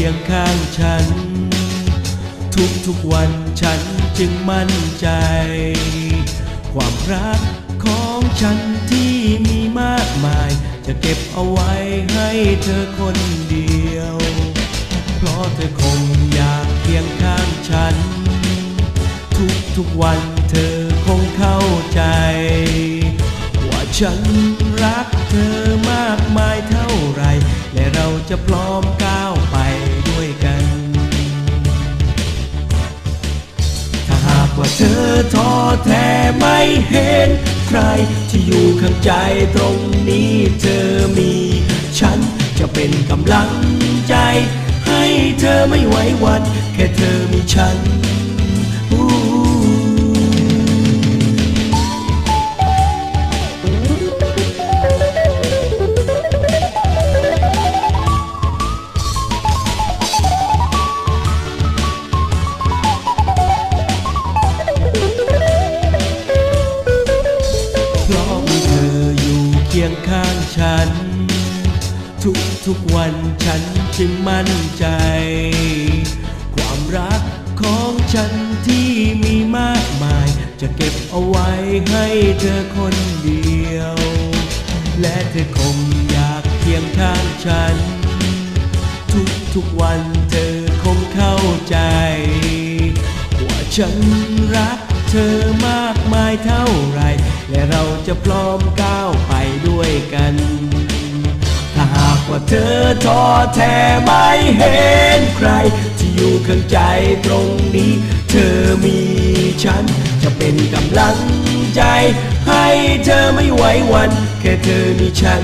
คียงข้างฉัน ทุกทุกวันฉันจึงมั่นใจ ความรักของฉันที่มีมากมาย จะเก็บเอาไว้ให้เธอคนเดียว เพราะเธอคงอยากเคียงข้างฉัน ทุกทุกวันเธอคงเข้าใจ ว่าฉันรักเธอมากมายเท่าไหรและเราจะพร เธอท้อแท้ไม่เห็นใครที่อยู่ข้างใจตรงนี้เธอมี ฉันจะเป็นกำลังใจ ให้เธอไม่ไหวหวันแค่เธอมีฉัน ข้างฉัน ทุกทุกวันฉันจึงมั่นใจ ความรักของฉันที่มีมากมาย จะเก็บเอาไว้ให้เธอคนเดียว และเธอคงอยากเคียงข้างฉัน ทุกทุกวันเธอคงเข้าใจ ว่าฉันรักเธอมากมายเท่าไหรและเราจะพร้อมก้าวไป วยกัน ถ้าหากว่าเธอท้อแท้ไม่เห็นใคร ที่อยู่ข้างใจตรงนี้ เธอมีฉัน จะเป็นกำลังใจ ให้เธอไม่ไหววัน แค่เธอมีฉัน